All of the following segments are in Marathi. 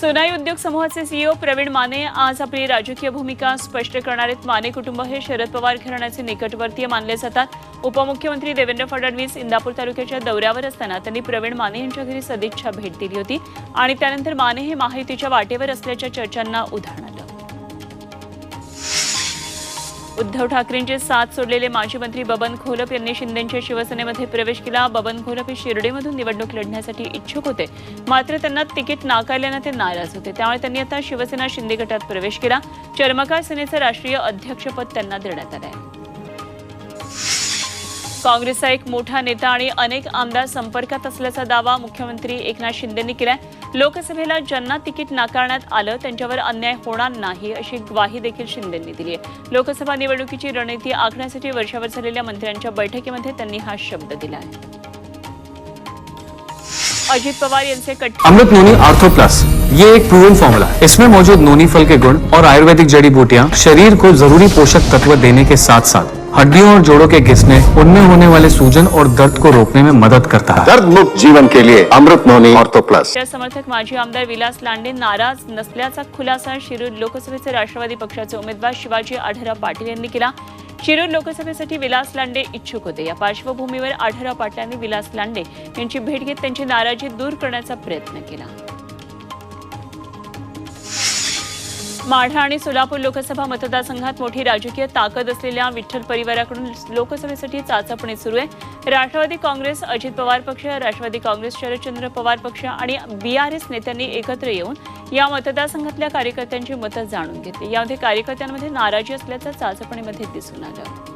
सोनाई उद्योग समूहाचे सीईओ प्रवीण माने आज आपली राजकीय भूमिका स्पष्ट करणार आहेत. माने कुटुंब हे शरद पवार घराण्याचे निकटवर्तीय मानले जातात. उपमुख्यमंत्री देवेंद्र फडणवीस इंदापूर तालुक्याच्या दौऱ्यावर असताना त्यांनी प्रवीण माने यांच्या घरी सदिच्छा भेट दिली होती. आणि त्यानंतर माने हे माहितीच्या वाटेवर असल्याच्या चर्चांना उधाण उद्धव ठाकरेंचे साथ सोडलेले माजी मंत्री बबन खोलप यांनी शिंदेच्या शिवसेनेमध्ये प्रवेश केला. बबन खोलप हे शिर्डीमधून निवडणूक लढण्यासाठी इच्छुक होते. मात्र त्यांना तिकीट नाकारल्यानं ते नाराज होते. त्यामुळे त्यांनी आता शिवसेना शिंदे गटात प्रवेश केला. चर्मकार सेनेचं राष्ट्रीय अध्यक्षपद त्यांना देण्यात आलं आहे काँग्रेसचा एक मोठा नेता आणि अनेक आमदार संपर्कात असल्याचा दावा मुख्यमंत्री एकनाथ शिंदेंनी केलाय. लोकसभेला ज्यांना तिकीट नाकारण्यात आलं त्यांच्यावर अन्याय होणार नाही अशी ग्वाही देखील शिंदेंनी दिली आहे. लोकसभा निवडणुकीची रणनीती आखण्यासाठी वर्षावर झालेल्या मंत्र्यांच्या बैठकीमध्ये त्यांनी हा शब्द दिला आहे अजित पवार यांचे अमृत नोनी आर्थो प्लस. ये एक प्रूवन फॉर्मूला है। इसमें मौजूद नोनी फल के गुण और आयुर्वेदिक जड़ी बूटियाँ शरीर को जरूरी पोषक तत्व देने के साथ साथ हड्डियों और जोड़ों के घिसने उनमें होने वाले सूजन और दर्द को रोकने में मदद करता है। दर्द मुक्त जीवन के लिए अमृत नोनी ऑर्थो प्लस। च्या समर्थक माजी आमदार विलास लांडे नाराज नसल्याचा खुलासा शिरूर लोकसभेचे राष्ट्रवादी पक्षाचे उमेदवार शिवाजी आढळराव पाटील यांनी केला. शिरूर लोकसभेसाठी विलास लांडे इच्छुक होते. या पार्श्वभूमीवर आढळराव पाटलांनी विलास लांडे यांची भेट घेत त्यांची नाराजी दूर करण्याचा प्रयत्न केला. माढा आणि सोलापूर लोकसभा मतदारसंघात मोठी राजकीय ताकद असलेल्या विठ्ठल परिवाराकडून लोकसभेसाठी चाचपणी सुरू आहे. राष्ट्रवादी काँग्रेस अजित पवार पक्ष राष्ट्रवादी काँग्रेस शरदचंद्र पवार पक्ष आणि बीआरएस नेत्यांनी एकत्र येऊन या मतदारसंघातल्या कार्यकर्त्यांची मतं जाणून घेतली. यामध्ये कार्यकर्त्यांमध्ये नाराजी असल्याचं चाचपणीमध्ये दिसून आलं.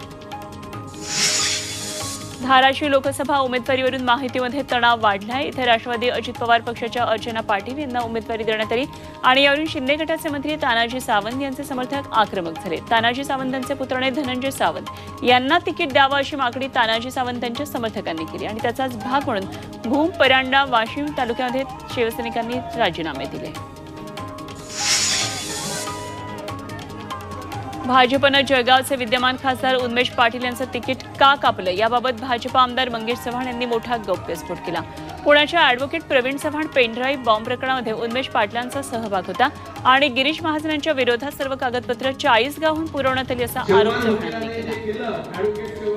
धाराशिव लोकसभा उमेदवारीवरून माहितीमध्ये तणाव वाढलाय. इथे राष्ट्रवादी अजित पवार पक्षाच्या अर्चना पाटील यांना उमेदवारी देण्यात आली आणि यावरून शिंदे गटाचे मंत्री तानाजी सावंत यांचे समर्थक आक्रमक झाले. तानाजी सावंतांचे पुतणे धनंजय सावंत यांना तिकीट द्यावं अशी मागणी तानाजी सावंत यांच्या समर्थकांनी केली आणि त्याचाच भाग म्हणून भूम परांडा वाशिम तालुक्यामध्ये शिवसैनिकांनी राजीनामे दिले. भाजपनं जळगावचे विद्यमान खासदार उन्मेश पाटील यांचं तिकीट का कापलं? याबाबत भाजप आमदार मंगेश चव्हाण यांनी मोठा गौप्यस्फोट केला. पुण्याच्या advocate Pravin Chavan pen drive bomb प्रकरणामध्ये उन्मेश पाटलांचा सहभाग होता आणि गिरीश महाजनांच्या विरोधात सर्व कागदपत्र चाळीसगावहून पुरवण्यात आली असा आरोप चव्हाणांनी केला.